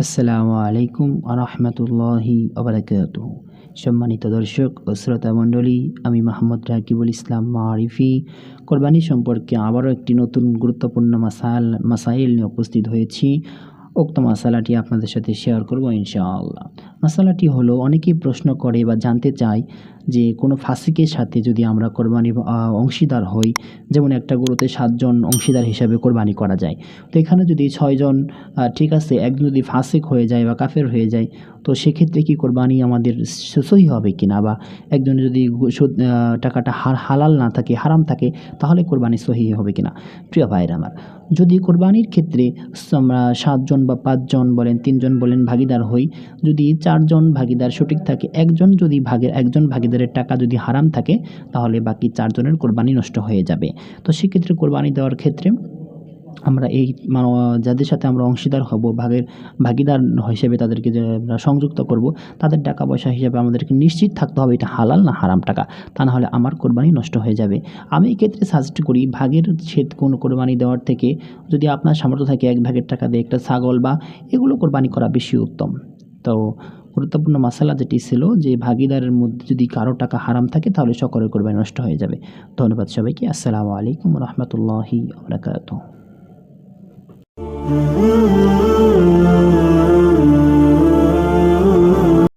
আসসালামু আলাইকুম আরহামতুল্লাহি আবরাকাত সম্মানিত দর্শক ও শ্রোতা মণ্ডলী, আমি মাহমুদ রাকিবুল ইসলাম মারিফি। কোরবানি সম্পর্কে আবারও একটি নতুন গুরুত্বপূর্ণ মাসাল মাসাইল নিয়ে উপস্থিত হয়েছি। উক্ত মশালাটি আপনাদের সাথে শেয়ার করব ইনশাআল্লাহ। মশালাটি হলো, অনেকেই প্রশ্ন করে বা জানতে চায় যে কোনো ফাসিকের সাথে যদি আমরা কোরবানি অংশীদার হই, যেমন একটা গরুতে সাতজন অংশীদার হিসাবে কোরবানি করা যায়। তো এখানে যদি ছয়জন ঠিক আছে, একজন যদি ফাসিক হয়ে যায় বা কাফের হয়ে যায়, তো সেক্ষেত্রে কি কোরবানি আমাদের সহি হবে কি না বা একজন যদি টাকাটা হালাল না থাকে, হারাম থাকে, তাহলে কোরবানি সহি হবে কি না প্রিয় ভাইয়ের আমার যদি কোরবানির ক্ষেত্রে আমরা সাতজন বা পাঁচজন বলেন, তিনজন বলেন ভাগিদার হই, যদি চারজন ভাগিদার সঠিক থাকে, একজন যদি ভাগের, একজন ভাগিদারের টাকা যদি হারাম থাকে, তাহলে বাকি চারজনের কোরবানি নষ্ট হয়ে যাবে। তো সেক্ষেত্রে কোরবানি দেওয়ার ক্ষেত্রে আমরা এই যাদের সাথে আমরা অংশীদার হব, ভাগের, ভাগিদার হিসেবে তাদেরকে যে আমরা সংযুক্ত করব, তাদের টাকা পয়সা হিসাবে আমাদেরকে নিশ্চিত থাকতে হবে এটা হালাল না হারাম টাকা। তা না হলে আমার কোরবানি নষ্ট হয়ে যাবে। আমি এই ক্ষেত্রে সাজেস্ট করি, ভাগের ছেদ কোনো কোরবানি দেওয়ার থেকে যদি আপনার সামর্থ্য থাকে এক ভাগের টাকা দিয়ে একটা ছাগল বা এগুলো কোরবানি করা বেশি উত্তম। তো গুরুত্বপূর্ণ মশালা যেটি ছিল যে, ভাগিদারের মধ্যে যদি কারও টাকা হারাম থাকে তাহলে সকলের কোরবানি নষ্ট হয়ে যাবে। ধন্যবাদ সবাইকে। আসসালামু আলাইকুম রহমতুল্লাহি Ooh.